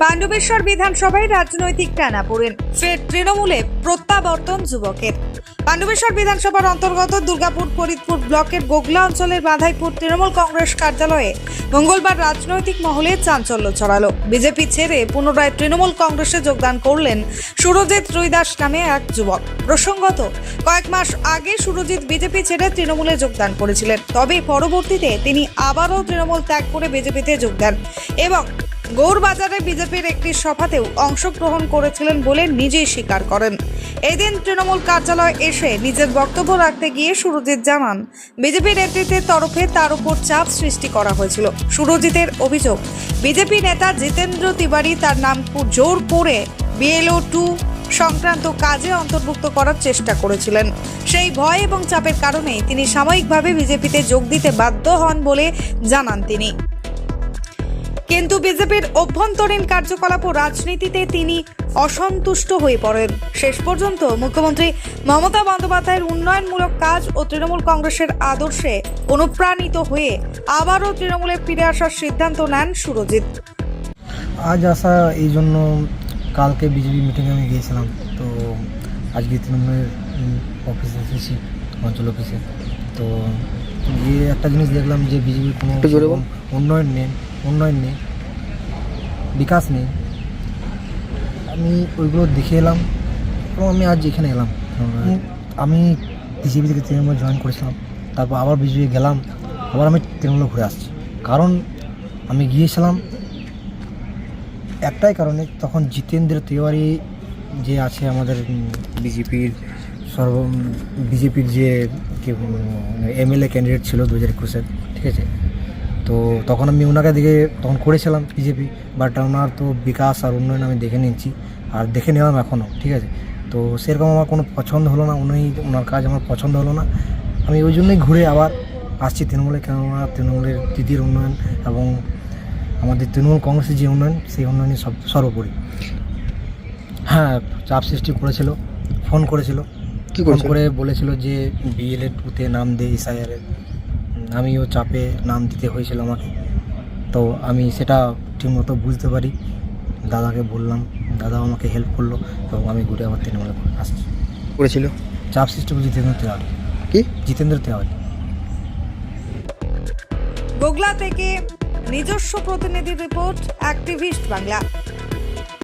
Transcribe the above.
পাণ্ডবেশ্বর বিধানসভায় রাজনৈতিক টানাপোড়েন। ফের তৃণমূলে প্রত্যাবর্তন যুবকের। পাণ্ডবেশ্বর বিধানসভার অন্তর্গত দুর্গাপুর ফরিদপুর ব্লকের গোগলা অঞ্চলের বাধাইপুর তৃণমূল কংগ্রেস কার্যালয়ে মঙ্গলবার রাজনৈতিক মহলে চাঞ্চল্য ছড়ালো। বিজেপি ছেড়ে পুনরায় তৃণমূল কংগ্রেসে যোগদান করলেন সুরজিৎ রুইদাস নামে এক যুবক। প্রসঙ্গত, কয়েক মাস আগে সুরজিৎ বিজেপি ছেড়ে তৃণমূলে যোগদান করেছিলেন। তবে পরবর্তীতে তিনি আবারও তৃণমূল ত্যাগ করে বিজেপিতে যোগ দেন এবং গৌরবাজারে বিজেপির একটি সভাতেও অংশগ্রহণ করেছিলেন বলে নিজেই স্বীকার করেন। এদিন তৃণমূল কার্যালয়ে এসে নিজের বক্তব্য রাখতে গিয়ে সুরজিৎ জানান, বিজেপি নেতৃত্বের তরফে তার উপর চাপ সৃষ্টি করা হয়েছিল। সুরজিতের অভিযোগ, বিজেপি নেতা জিতেন্দ্র তিওয়ারি তার নাম জোর করে বিএলও টু সংক্রান্ত কাজে অন্তর্ভুক্ত করার চেষ্টা করেছিলেন। সেই ভয় এবং চাপের কারণেই তিনি সাময়িকভাবে বিজেপিতে যোগ দিতে বাধ্য হন বলে জানান তিনি। কিন্তু বিজেপির অভ্যন্তরীণ কার্যকলাপ ও রাজনীতিতে তিনি অসন্তুষ্ট হয়ে পড়েন। শেষ পর্যন্ত মুখ্যমন্ত্রী মমতা বন্দ্যোপাধ্যায়ের উন্নয়নমূলক কাজ ও তৃণমূল কংগ্রেসের আদর্শে অনুপ্রাণিত হয়ে আবারও তৃণমূলে ফিরে আসার সিদ্ধান্ত নেন সুরজিৎ। আজ আসা এই জন্য কালকে বিজেপি মিটিংয়ে আমি গিয়েছিলাম। তো আজকে তৃণমূলের অফিসে এসেছি অঞ্চল অফিসে তো গিয়ে একটা জিনিস দেখলাম যে বিজেপির কোনো উন্নয়ন নেই উন্নয়ন নেই। বিকাশ নেই। আমি ওইগুলো দেখে এলাম এবং আমি আজ এখানে এলাম। আমি বিজেপি থেকে তৃণমূল জয়েন করেছিলাম তারপর আবার বিজেপি গেলাম আবার আমি তৃণমূলে ঘুরে আসছি। কারণ আমি গিয়েছিলাম একটাই কারণে তখন জিতেন্দ্র তিওয়ারি যে আছে আমাদের বিজেপির সর্ব বিজেপির যে এমএলএ ক্যান্ডিডেট ছিল দু হাজার একুশের ঠিক আছে? তো তখন আমি ওনাকে দেখে তখন করেছিলাম বিজেপি বাট ওনার তো বিকাশ আর উন্নয়ন আমি দেখে নিচ্ছি আর দেখে নিলাম এখনও ঠিক আছে? তো সেরকম আমার কোনো পছন্দ হলো না উনি ওনার কাজ আমার পছন্দ হলো না। আমি ওই জন্যই ঘুরে আবার আসছি তৃণমূলে কেননা তৃণমূলের দিদির উন্নয়ন এবং আমাদের তৃণমূল কংগ্রেসের যে উন্নয়ন সেই উন্নয়নই সব সর্বোপরি। হ্যাঁ চাপ সৃষ্টি করেছিল ফোন করেছিল। কি ফোন করে বলেছিল যে বিএলএ টুতে নাম দে এসআইআরে আমিও চাপে নাম দিতে হয়েছিল আমাকে। তো আমি সেটা ঠিকমতো বুঝতে পারি। দাদাকে বললাম দাদাও আমাকে হেল্প করল এবং আমি ঘুরে আবার তৃণমূলে আসছি। করেছিল? চাপ সৃষ্টি করে জিতেন্দ্র তেওয়ারি। কি? জিতেন্দ্র তেওয়ারি। গোগলা থেকে নিজস্ব প্রতিনিধি রিপোর্ট অ্যাক্টিভিস্ট বাংলা।